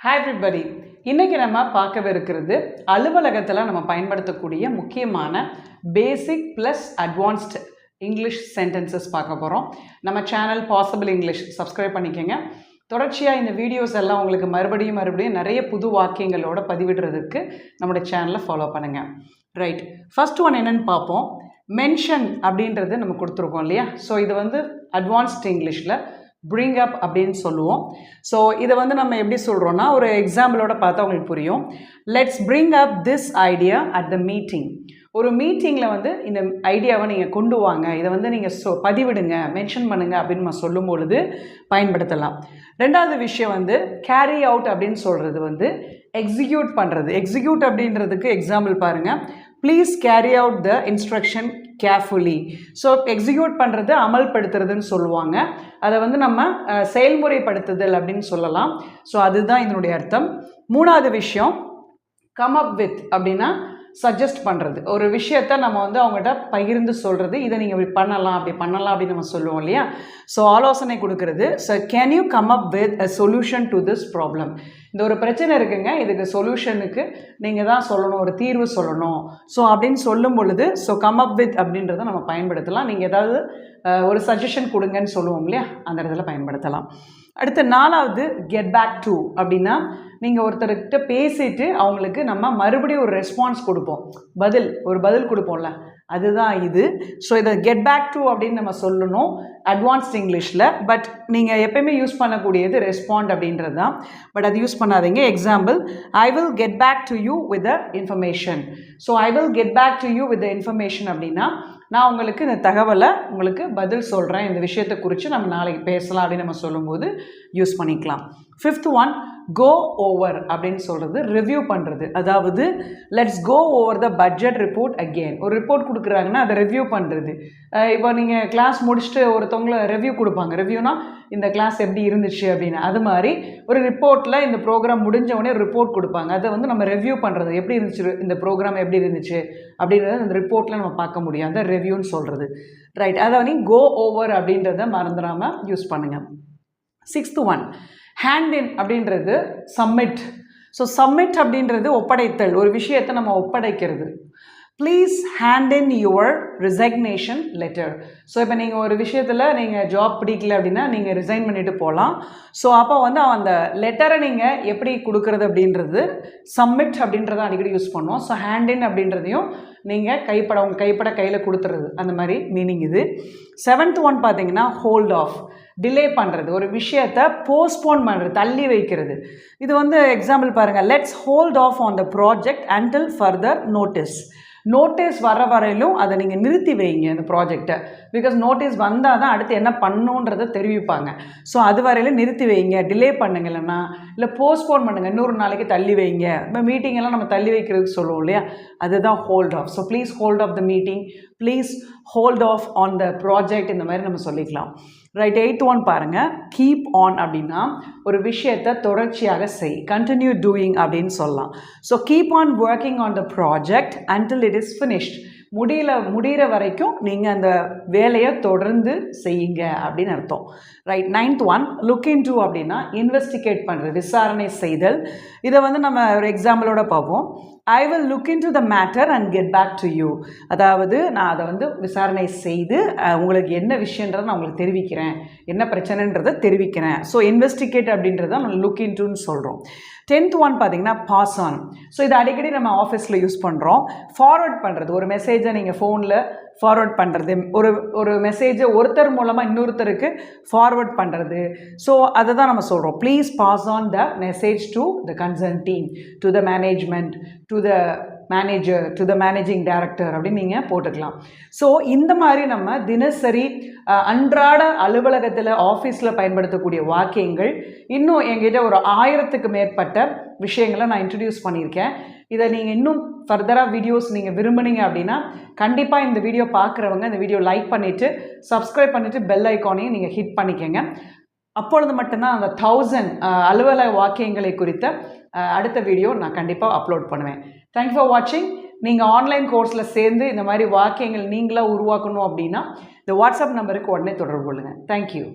Hi everybody இன்றைக்கி நம்ம பார்க்கவிருக்கிறது அலுவலகத்தில் நம்ம பயன்படுத்தக்கூடிய முக்கியமான basic plus advanced English sentences பார்க்க போகிறோம் நம்ம சேனல் பாசிபிள் இங்கிலீஷ் சப்ஸ்கிரைப் பண்ணிக்கோங்க. தொடர்ச்சியாக இந்த வீடியோஸ் எல்லாம் உங்களுக்கு மறுபடியும் மறுபடியும் நிறைய புது வாக்கியங்களோட பதிவிடுறதுக்கு நம்மளோட சேனலை ஃபாலோ பண்ணுங்கள் ரைட் ஃபஸ்ட் ஒன் என்னென்னு பார்ப்போம். மென்ஷன் அப்படின்றது நம்ம கொடுத்துருக்கோம் இல்லையா? ஸோ இது வந்து அட்வான்ஸ்ட் இங்கிலீஷில் பிரிங் அப் அப்படின்னு சொல்லுவோம். ஸோ இதை வந்து நம்ம எப்படி சொல்கிறோன்னா ஒரு எக்ஸாம்பிளோட பார்த்தா உங்களுக்கு புரியும். Let's bring up this idea at the meeting ஒரு மீட்டிங்கில் வந்து இந்த ஐடியாவை நீங்கள் கொண்டு வாங்க. இதை வந்து நீங்கள் சொ பதிவிடுங்க மென்ஷன் பண்ணுங்க அப்படின்னு நம்ம சொல்லும் பொழுது பயன்படுத்தலாம். ரெண்டாவது விஷயம் வந்து கேரி அவுட் அப்படின்னு சொல்கிறது வந்து எக்ஸிக்யூட் பண்ணுறது எக்ஸிக்யூட் அப்படின்றதுக்கு எக்ஸாம்பிள் பாருங்கள் please carry out the instruction carefully so execute பண்ணுறது அமல்படுத்துறதுன்னு சொல்லுவாங்க. அதை வந்து நம்ம செயல்முறைப்படுத்துதல் அப்படின்னு சொல்லலாம். ஸோ அதுதான் இதனுடைய அர்த்தம். மூணாவது விஷயம் கம் அப் வித் அப்படின்னா சஜஸ்ட் பண்ணுறது ஒரு விஷயத்த நம்ம வந்து அவங்ககிட்ட பகிர்ந்து சொல்கிறது இதை நீங்கள் இப்படி பண்ணலாம் அப்படி பண்ணலாம் அப்படின்னு நம்ம சொல்லுவோம் இல்லையா? ஸோ ஆலோசனை கொடுக்கறது. So can you come up with a solution to this problem இந்த ஒரு பிரச்சனை இருக்குங்க. இதுக்கு சொல்யூஷனுக்கு நீங்கள் தான் சொல்லணும் ஒரு தீர்வு சொல்லணும். ஸோ அப்படின்னு சொல்லும் பொழுது ஸோ கம் அப் வித் அப்படின்றத நம்ம பயன்படுத்தலாம். நீங்கள் ஏதாவது ஒரு சஜஷன் கொடுங்கன்னு சொல்லுவோம் இல்லையா? அந்த இடத்துல பயன்படுத்தலாம். அடுத்து நாலாவது கெட் பேக் டு அப்படின்னா நீங்கள் ஒருத்தர்கிட்ட பேசிட்டு அவங்களுக்கு நம்ம மறுபடியும் ஒரு ரெஸ்பான்ஸ் கொடுப்போம். பதில் ஒரு பதில் கொடுப்போம்ல. அதுதான் இது. ஸோ இதை கெட் பேக் டு அப்படின்னு நம்ம சொல்லணும். அட்வான்ஸ்ட் இங்கிலீஷில் பட் நீங்கள் எப்பயுமே யூஸ் பண்ணக்கூடியது ரெஸ்பாண்ட் அப்படின்றது தான். பட் அது யூஸ் பண்ணாதீங்க. Example I will get back to you with the information so I will get back to you with the information அப்படின்னா நான் உங்களுக்கு இந்த தகவலை உங்களுக்கு பதில் சொல்கிறேன் இந்த விஷயத்தை குறித்து நம்ம நாளைக்கு பேசலாம் அப்படின்னு நம்ம சொல்லும்போது யூஸ் பண்ணிக்கலாம். ஃபிஃப்த் ஒன் கோ ஓவர் அப்படின்னு சொல்கிறது ரிவ்யூ பண்ணுறது அதாவது let's go over the budget report again ஒரு ரிப்போர்ட் கொடுக்குறாங்கன்னா அதை ரிவ்யூ பண்ணுறது இப்போ நீங்கள் கிளாஸ் முடிச்சுட்டு ஒருத்தவங்களை ரிவ்யூ கொடுப்பாங்க. ரிவ்யூனா இந்த கிளாஸ் எப்படி இருந்துச்சு அப்படின்னு. அது மாதிரி ஒரு ரிப்போர்ட்டில் இந்த ப்ரோக்ராம் முடிஞ்ச உடனே ஒரு ரிப்போர்ட் கொடுப்பாங்க. அதை வந்து நம்ம ரிவ்யூ பண்ணுறது எப்படி இருந்துச்சு இந்த ப்ரோக்ராம் எப்படி இருந்துச்சு அப்படின்றத அந்த ரிப்போர்ட்டில் நம்ம பார்க்க முடியும். அந்த ரிவ்யூன்னு சொல்கிறது ரைட் அதை வந்து கோ ஓவர் அப்படின்றத மறந்துடாமல் யூஸ் பண்ணுங்கள் சிக்ஸ்த்து ஒன் ஹேண்ட் இன் அப்படின்றது சப்மிட் ஸோ சப்மிட் அப்படின்றது ஒப்படைத்தல். ஒரு விஷயத்தை நம்ம ஒப்படைக்கிறது. Please hand in your resignation letter so இப்போ நீங்கள் ஒரு விஷயத்தில் நீங்கள் ஜாப் பிடிக்கல அப்படின்னா நீங்கள் ரிசைன் பண்ணிவிட்டு போகலாம் ஸோ அப்போ வந்து அந்த லெட்டரை நீங்கள் எப்படி கொடுக்குறது அப்படின்றது சப்மிட் அப்படின்றத அடிக்கடி யூஸ் பண்ணுவோம். ஸோ ஹேண்ட் இன் அப்படின்றதையும் நீங்கள் கைப்பட உங்கள் கைப்பட கையில் கொடுத்துறது. அந்த மாதிரி மீனிங் இது. செவன்த் ஒன் பார்த்தீங்கன்னா ஹோல்ட் ஆஃப் டிலே பண்ணுறது ஒரு விஷயத்தை போஸ்ட்போன் பண்ணுறது தள்ளி வைக்கிறது. இது வந்து எக்ஸாம்பிள் பாருங்கள் let's hold off on the project until further notice notice வர வரையிலும் அதை நீங்கள் நிறுத்தி வைங்க அந்த ப்ராஜெக்டை பிகாஸ் நோட்டீஸ் வந்தால் தான் அடுத்து என்ன பண்ணுன்றதை தெரிவிப்பாங்க. ஸோ அது வரையிலும் நிறுத்தி வைங்க. டிலே பண்ணுங்க இல்லைன்னா இல்லை போஸ்ட்போன் பண்ணுங்கள் இன்னொரு நாளைக்கு தள்ளி வைங்க. இப்போ மீட்டிங் எல்லாம் நம்ம தள்ளி வைக்கிறதுக்கு சொல்லுவோம் இல்லையா? அதுதான் hold off so please hold off the meeting please hold off on the project இந்த மாதிரி நம்ம சொல்லிக்கலாம். ரைட் எயித் ஒன் பாருங்கள் கீப் ஆன் அப்படின்னா ஒரு விஷயத்தை தொடர்ச்சியாக செய். கண்டினியூ டூயிங் அப்படின்னு சொல்லலாம். So keep on working on the project until it is finished முடியல முடிகிற வரைக்கும் நீங்கள் அந்த வேலையை தொடர்ந்து செய்யுங்க அப்படின்னு அர்த்தம். Right ninth one look into அப்படின்னா இன்வெஸ்டிகேட் பண்ணுறது விசாரணை செய்தல். இதை வந்து நம்ம ஒரு எக்ஸாம்பிளோட பார்ப்போம். I will look into the matter and get back to you அதாவது நான் அதை வந்து விசாரணை செய்து உங்களுக்கு என்ன விஷயன்றதை நான் உங்களுக்கு தெரிவிக்கிறேன். என்ன பிரச்சனைன்றதை தெரிவிக்கிறேன். ஸோ இன்வெஸ்டிகேட் அப்படின்றத நம்ம லுக் இன் டுன்னு சொல்கிறோம் டென்த் ஒன் பார்த்தீங்கன்னா பாஸ் ஆன் ஸோ இது அடிக்கடி நம்ம ஆஃபீஸில் யூஸ் பண்ணுறோம் ஃபார்வர்ட் பண்ணுறது ஒரு மெசேஜை நீங்கள் ஃபோனில் ஃபார்வர்ட் பண்ணுறது ஒரு ஒரு மெசேஜை ஒருத்தர் மூலமாக இன்னொருத்தருக்கு ஃபார்வர்ட் பண்ணுறது ஸோ அதை தான் நம்ம சொல்கிறோம் please pass on the message to the concern team to the management to to the manager to the managing director அப்படின்னு நீங்கள் போட்டுக்கலாம். ஸோ இந்த மாதிரி நம்ம தினசரி அன்றாட அலுவலகத்தில் ஆஃபீஸில் பயன்படுத்தக்கூடிய வாக்கியங்கள் இன்னும் எங்கிட்ட ஒரு ஆயிரத்துக்கு மேற்பட்ட விஷயங்களை நான் இன்ட்ரடியூஸ் பண்ணியிருக்கேன். இதை நீங்கள் இன்னும் ஃபர்தராக வீடியோஸ் நீங்கள் விரும்புனீங்க அப்படின்னா கண்டிப்பாக இந்த வீடியோ பார்க்குறவங்க இந்த வீடியோ லைக் பண்ணிவிட்டு சப்ஸ்கிரைப் பண்ணிவிட்டு பெல் ஐக்கானையும் நீங்கள் ஹிட் பண்ணிக்கோங்க. அப்பொழுது மட்டும்தான் அந்த தௌசண்ட் அலுவலக வாக்கியங்களை குறித்த அடுத்த வீடியோ நான் கண்டிப்பாக அப்லோட் பண்ணுவேன். தேங்க்யூ ஃபார் வாட்சிங் நீங்கள் ஆன்லைன் கோர்ஸில் சேர்ந்து இந்த மாதிரி வாக்கியங்கள் நீங்களாக உருவாக்கணும் அப்படின்னா இந்த வாட்ஸ்அப் நம்பருக்கு உடனே தொடர்பு கொள்ளுங்கள் தேங்க்யூ